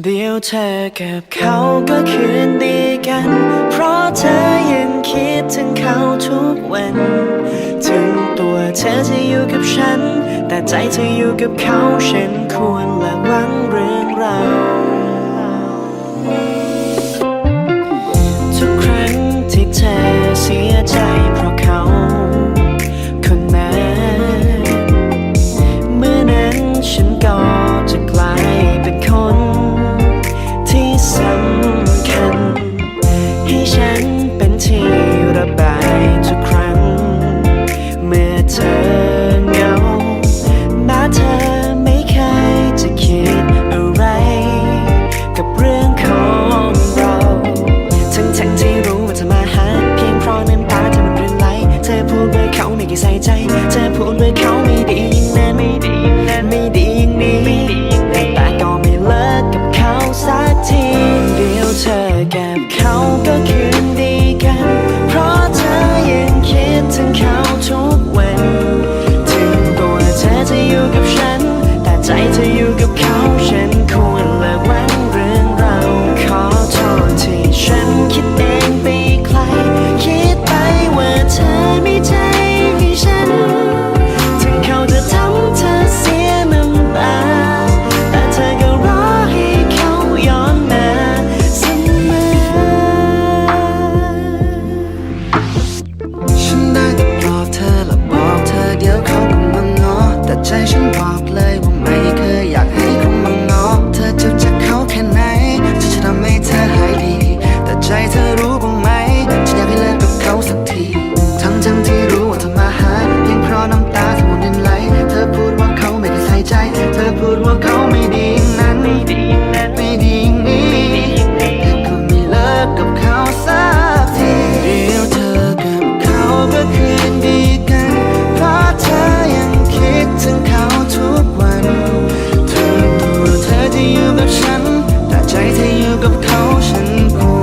เดี๋ยวเธอกับเขาก็คืนดีกัน เพราะเธอยังคิดถึงเขาทุกวัน ถึงตัวเธอจะอยู่กับฉัน แต่ใจเธออยู่กับเขาฉันควรละวังเรื่องราวำคัญ ให้ฉันเป็นที่ระบายทุกครั้ง เมื่อเธอเหงาแม้เธอไม่เคยจะคิดอะไร กับเรื่องของเรา ทั้งทั้งที่รู้ว่าเธอมาหา เพียงเพราะน้ำตาเธอมันรื่นไหล เธอพูดว่าเขาไม่เคยใส่ใจ เธอพูดว่าเขา ใจเธอรู้บ้างไหม ฉันอยากให้เลิกกับเขาสักที ทั้งทั้งที่รู้ว่าเธอมาหาเพียงเพราะน้ำตาที่มันยังไหล เธอพูดว่าเขาไม่ได้ใส่ใจ เธอพูดว่าเขาไม่ดีนั้นไม่ดีนั้นไม่ดีนี้ก็ไม่เลิกกับเขาสักทีเดียวเธอกับเขาก็คืนดีกัน เพราะเธอยังคิดถึงเขาทุกวัน เธอตัวเธอจะอยู่กับฉัน แต่ใจเธออยู่กับเขาฉันกลัว